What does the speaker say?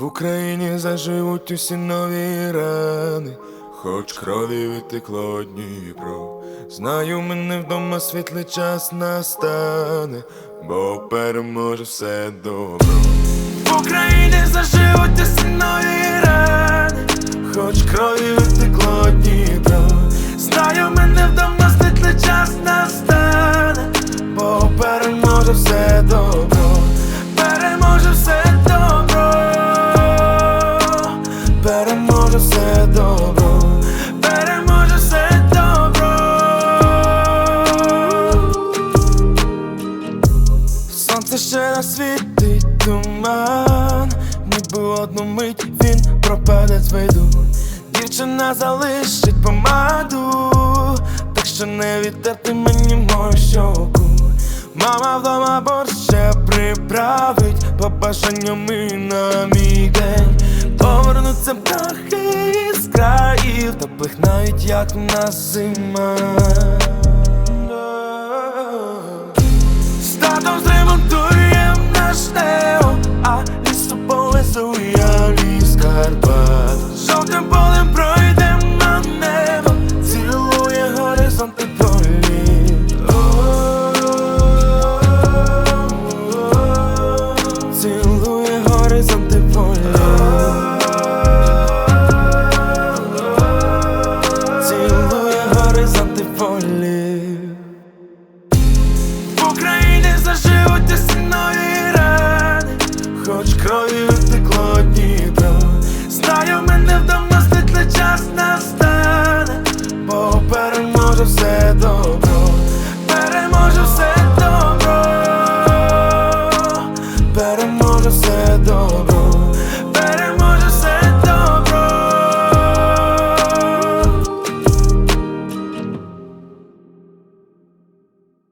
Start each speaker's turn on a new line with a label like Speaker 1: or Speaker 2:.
Speaker 1: В Україні заживуть усі нові рани, хоч крові витекло Дніпро. Знаю, мене вдома світлий час настане, бо переможе все добро. В Україні заживуть усі переможе все добро, переможе все добро. Сонце ще насвітить туман, ніби одну мить він пропаде з виду. Дівчина залишить помаду, так що не відтерти мені мою щоку. Мама вдома борщ приправить побажанням і на мій. Повернуться птахи із країв, теплих навіть як в нас зима. З татом зремонтуєм наш нео, а лісу повезу я ліс Карпат. Жовтим полем пройдем на небо, цілує горизонти полі. Цілує горизонти горизонти